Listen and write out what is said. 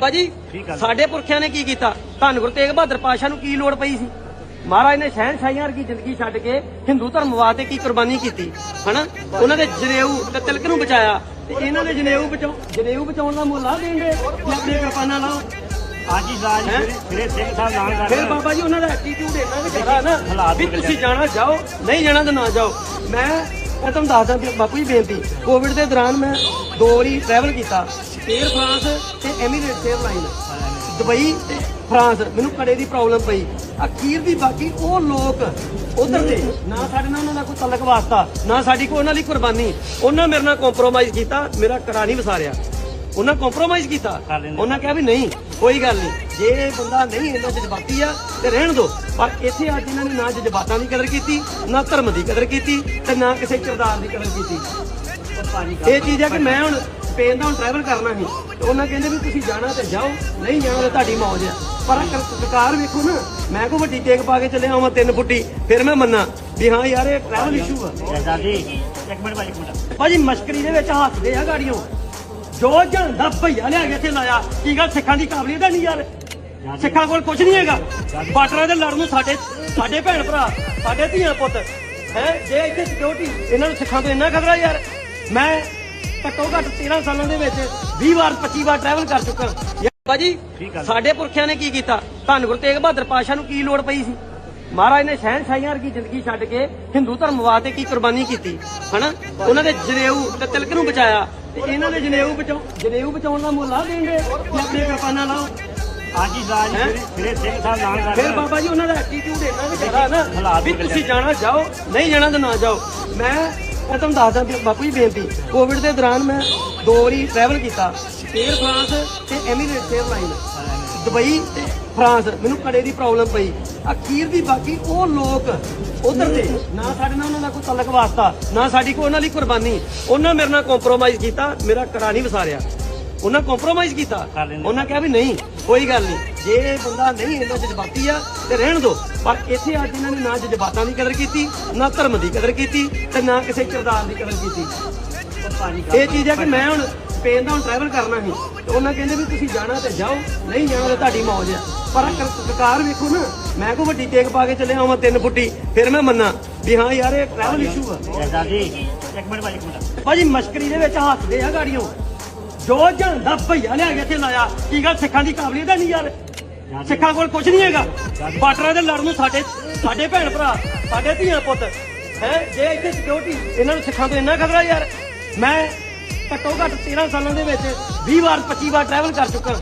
ਬਾਜੀ। ਸਾਡੇ ਪੁਰਖਿਆਂ ਨੇ ਕੀ ਕੀਤਾ? ਧੰਨ ਗੁਰੂ ਤੇਗ ਬਹਾਦਰ ਪਾਸ਼ਾ ਨੂੰ ਕੀ ਲੋੜ ਪਈ ਸੀ? ਮਹਾਰਾਜ ਨੇ ਸ਼ਹਿਨਸ਼ਾਹੀਆਂ ਵਰਗੀ ਜ਼ਿੰਦਗੀ ਛੱਡ ਕੇ ਹਿੰਦੂ ਧਰਮ ਵਾਸਤੇ ਕੀ ਕੁਰਬਾਨੀ ਕੀਤੀ? ਹਨਾ? ਉਹਨਾਂ ਦੇ ਜਨੇਊ ਤੇ ਤਿਲਕ ਨੂੰ ਬਚਾਇਆ ਤੇ ਇਹਨਾਂ ਦੇ ਜਨੇਊ ਬਚਾਉ ਜਨੇਊ ਬਚਾਉਣ ਦਾ ਮੁੱਲ ਆ ਦੇਣਗੇ ਕਿ ਆਪਣੀਆਂ ਕਿਰਪਾਨਾਂ ਲਾਓ ਅੱਜ ਹੀ? ਰਾਜ? ਫਿਰ ਸਿੰਘ ਸਾਹਿਬ ਨਾਲ ਕਰ ਫਿਰ ਬਾਬਾ ਜੀ ਉਹਨਾਂ ਦਾ ਐਟੀਟਿਊਡ ਇੰਨਾ ਕਿ ਜ਼ਿਆਦਾ ਨਾ ਵੀ ਤੁਸੀਂ ਜਾਣਾ ਜਾਓ। ਨਹੀਂ ਜਾਣਾ ਤਾਂ ਨਾ ਜਾਓ। ਮੈਂ ਮੈਂ ਤੁਹਾਨੂੰ ਦੱਸਦਾ ਵੀ ਬਾਪੂ ਜੀ ਬੇਨਤੀ। ਕੋਵਿਡ ਦੇ ਦੌਰਾਨ ਮੈਂ ਦੋ ਵਾਰੀ ਟਰੈਵਲ ਕੀਤਾ। 에ਅਰ ਫਰਾਂਸ ਤੇ ਐਮੀਰੇਟਸ 에ਅਰਲਾਈਨ ਦੁਬਈ ਤੇ ਫਰਾਂਸ ਮੈਨੂੰ ਕੜੇ ਦੀ ਪ੍ਰੋਬਲਮ ਪਈ। ਅਖੀਰ ਦੀ ਬਾਕੀ ਉਹ ਲੋਕ ਉਧਰ ਦੇ ਨਾ ਸਾਡੇ ਨਾਲ ਉਹਨਾਂ ਦਾ ਕੋਈ ਤਲਕ ਵਾਸਤਾ ਨਾ ਸਾਡੀ ਕੋਈ ਉਹਨਾਂ ਲਈ ਕੁਰਬਾਨੀ। ਉਹਨਾਂ ਮੇਰੇ ਨਾਲ ਕੰਪਰੋਮਾਈਜ਼ ਕੀਤਾ ਮੇਰਾ ਕੜਾ ਨਹੀਂ ਵਸਾਰਿਆ। ਉਹਨਾਂ ਕੰਪਰੋਮਾਈਜ਼ ਕੀਤਾ। ਉਹਨਾਂ ਕਿਹਾ ਵੀ ਨਹੀਂ ਕੋਈ ਗੱਲ ਨਹੀਂ। ਜੇ ਬੰਦਾ ਨਹੀਂ ਇੰਨਾ ਜਜ਼ਬਾਤੀ ਆ ਤੇ ਰਹਿਣ ਦਿਓ ਪਰ ਇੱਥੇ ਅੱਜ ਇਹਨਾਂ ਨੇ ਨਾ ਜਜ਼ਬਾਤਾਂ ਦੀ ਕਦਰ ਕੀਤੀ ਨਾ ਧਰਮ ਦੀ ਕਦਰ ਕੀਤੀ ਤੇ ਨਾ ਕਿਸੇ ਕਿਰਦਾਰ ਦੀ ਕਦਰ ਕੀਤੀ। ਇਹ ਚੀਜ਼ ਹੈ ਕਿ ਮੈਂ ਹੁਣ ਸਪੇਨ ਦਾ ਹੁਣ ਟਰੈਵਲ ਕਰਨਾ ਸੀ ਤੇ ਉਹਨਾਂ ਕਹਿੰਦੇ ਵੀ ਤੁਸੀਂ ਜਾਣਾ ਤੇ ਜਾਓ ਨਹੀਂ ਜਾਣਾ ਤੇ ਤੁਹਾਡੀ ਮੌਜ ਆ। ਪਰ ਸਰਕਾਰ ਵੇਖੋ ਨਾ ਮੈਂ ਕੋ ਵੱਡੀ ਟੇਕ ਪਾ ਕੇ ਚੱਲਿਆ ਹਾਂ ਤਿੰਨ ਫੁੱਟੀ ਫਿਰ ਮੈਂ ਮੰਨਾਂ ਵੀ ਹਾਂ ਯਾਰ ਇਹ ਟਰੈਵਲ ਇਸ਼ੂ ਆ। ਜੈਸਾ ਜੀ ਇੱਕ ਮਿੰਟ ਮਿੰਟ। ਭਾਜੀ ਮਸ਼ਕਰੀ ਦੇ ਵਿੱਚ ਹੱਸਦੇ ਆ ਗਾੜੀਆਂ ਜੋ ਜਾਂਦਾ ਭਈਆ ਲਿਆ ਕੇ ਇੱਥੇ ਲਾਇਆ ਕੀ ਗੱਲ ਸਿੱਖਾਂ ਦੀ ਕਾਬਲੀਅਤ ਨਹੀਂ ਯਾਰ? ਸਿੱਖਾਂ ਕੋਲ ਕੁਝ ਨਹੀਂ ਹੈਗਾ। ਬਾਰਡਰਾਂ ਦੇ ਲੜਨ ਨੂੰ ਸਾਡੇ ਸਾਡੇ ਭੈਣ ਭਰਾ ਸਾਡੇ ਧੀਆਂ ਪੁੱਤ ਹੈ? ਜੇ ਇੱਥੇ ਸਿਕਿਉਰਿਟੀ ਇਹਨਾਂ ਨੂੰ ਸਿੱਖਾਂ ਤੋਂ ਇੰਨਾ ਖਤਰਾ ਯਾਰ ਮੈਂ ਘੱਟੋ ਘੱਟ 13 ਸਾਲਾਂ ਦੇ ਵਿੱਚ 20 ਵਾਰ 25 ਵਾਰ ਟਰੈਵਲ ਕਰ ਚੁੱਕਾ। ਆ। ਸਾਡੇ ਪੁਰਖਿਆਂ ਨੇ ਕੀ ਕੀਤਾ? ਧੰਨ ਗੁਰੂ ਤੇਗ ਬਹਾਦਰ ਪਾਸ਼ਾ ਨੂੰ ਕੀ ਲੋੜ ਪਈ ਸੀ? ਮਹਾਰਾਜ ਨੇ ਸ਼ਹਿਨਸ਼ਾਹੀਆਂ ਵਰਗੀ ਜ਼ਿੰਦਗੀ ਛੱਡ ਕੇ ਹਿੰਦੂ ਧਰਮ ਵਾਸਤੇ ਕੀ ਕੁਰਬਾਨੀ ਕੀਤੀ ਹਨਾ? ਉਹਨਾਂ ਦੇ ਜਨੇਊ ਤੇ ਤਿਲਕ ਨੂੰ ਬਚਾਇਆ ਤੇ ਇਹਨਾਂ ਦੇ ਜਨੇਊ ਬਚਾਉ ਜਨੇਊ ਬਚਾਉਣ ਦਾ ਮੁੱਲ ਆ ਦੇਣਗੇ ਕਿ ਆਪਣੀਆਂ ਕਿਰਪਾਨਾਂ ਲਾਓ ਅੱਜ ਹੀ? ਰਾਜ ਹੈਂ? ਫਿਰ ਸਿੰਘ ਸਾਹਿਬ ਨਾਲ ਕਰ ਫਿਰ ਬਾਬਾ ਜੀ ਉਹਨਾਂ ਦਾ ਐਟੀਟਿਊਡ ਇੰਨਾ ਕਿ ਜ਼ਿਆਦਾ ਨਾ ਵੀ ਤੁਸੀਂ ਜਾਣਾ ਜਾਓ ਨਹੀਂ ਜਾਣਾ ਤਾਂ ਨਾ ਜਾਓ। ਮੈਂ ਮੈਂ ਤੁਹਾਨੂੰ ਦੱਸਦਾ ਬਾਪੂ ਜੀ ਬੇਨਤੀ ਕੋਵਿਡ ਦੇ ਦੌਰਾਨ ਮੈਂ ਦੋ ਵਾਰੀ ਟਰੈਵਲ ਕੀਤਾ 에ਅਰ ਫਰਾਂਸ ਤੇ ਐਮੀਰੇਟਸ 에ਅਰਲਾਈਨ ਦੁਬਈ ਤੇ ਫਰਾਂਸ ਮੈਨੂੰ ਕੜੇ ਦੀ ਪ੍ਰੋਬਲਮ ਪਈ। ਅਖੀਰ ਦੀ ਬਾਕੀ ਉਹ ਲੋਕ ਉਧਰ ਦੇ, ਨਾ ਸਾਡੇ ਨਾਲ ਉਹਨਾਂ ਦਾ ਕੋਈ ਤਲਕ ਵਾਸਤਾ, ਨਾ ਸਾਡੀ ਕੋਈ ਉਹਨਾਂ ਲਈ ਕੁਰਬਾਨੀ। ਉਹਨਾਂ ਮੇਰੇ ਨਾਲ ਕੰਪਰੋਮਾਈਜ਼ ਕੀਤਾ, ਮੇਰਾ ਕੜਾ ਨਹੀਂ ਵਸਾਰਿਆ। ਉਹਨਾਂ ਕੰਪਰੋਮਾਈਜ਼ ਕੀਤਾ। ਉਹਨਾਂ ਕਿਹਾ ਵੀ ਨਹੀਂ ਕੋਈ ਗੱਲ ਨਹੀਂ। ਜੇ ਇਹ ਬੰਦਾ ਨਹੀਂ ਇੰਨਾ ਜਜ਼ਬਾਤੀ ਆ ਤੇ ਰਹਿਣ ਦਿਓ ਪਰ ਇੱਥੇ ਅੱਜ ਇਹਨਾਂ ਨੇ ਨਾ ਜਜ਼ਬਾਤਾਂ ਦੀ ਕਦਰ ਕੀਤੀ ਨਾ ਧਰਮ ਦੀ ਕਦਰ ਕੀਤੀ ਤੇ ਨਾ ਕਿਸੇ ਕਿਰਦਾਰ ਦੀ ਕਦਰ ਕੀਤੀ। ਇਹ ਚੀਜ਼ ਹੈ ਕਿ ਮੈਂ ਹੁਣ ਸਪੇਨ ਦਾ ਹੁਣ ਟਰੈਵਲ ਕਰਨਾ ਸੀ ਤੇ ਉਹਨਾਂ ਕਹਿੰਦੇ ਵੀ ਤੁਸੀਂ ਜਾਣਾ ਤੇ ਜਾਓ ਨਹੀਂ ਜਾਣਾ ਤੇ ਤੁਹਾਡੀ ਮੌਜ ਆ। ਪਰ ਸਰਕਾਰ ਵੇਖੋ ਨਾ ਮੈਂ ਕੋ ਵੱਡੀ ਟੇਕ ਪਾ ਕੇ ਚੱਲਿਆ ਹਾਂ ਤਿੰਨ ਫੁੱਟੀ ਫਿਰ ਮੈਂ ਮੰਨਾਂ ਵੀ ਹਾਂ ਯਾਰ ਇਹ ਟਰੈਵਲ ਇਸ਼ੂ ਆ। ਜੀ ਇੱਕ ਮਿੰਟ ਮਿੰਟ। ਭਾਜੀ ਮਸ਼ਕਰੀ ਦੇ ਵਿੱਚ ਹੱਸਦੇ ਆ ਗਾੜੀਆਂ ਜੋ ਜਾਂਦਾ ਭਈਆ ਲਿਆ ਕੇ ਇੱਥੇ ਲਾਇਆ। ਕੀ ਗੱਲ? ਸਿੱਖਾਂ ਦੀ ਕਾਬਲੀਅਤ ਹੈ ਨਹੀਂ ਯਾਰ? ਸਿੱਖਾਂ ਕੋਲ ਕੁਝ ਨਹੀਂ ਹੈਗਾ। ਬਾਰਡਰਾਂ ਦੇ ਲੜਨ ਨੂੰ ਸਾਡੇ ਸਾਡੇ ਭੈਣ ਭਰਾ, ਸਾਡੇ ਧੀਆਂ ਪੁੱਤ, ਹੈ? ਜੇ ਇੱਥੇ ਸਿਕਿਉਰਿਟੀ ਇਹਨਾਂ ਨੂੰ ਸਿੱਖਾਂ ਤੋਂ ਇੰਨਾ ਖਤਰਾ ਯਾਰ? ਮੈਂ ਘੱਟੋ ਘੱਟ 13 ਸਾਲਾਂ ਦੇ ਵਿੱਚ 20 ਵਾਰ 25 ਵਾਰ ਟਰੈਵਲ ਕਰ ਚੁੱਕਾ।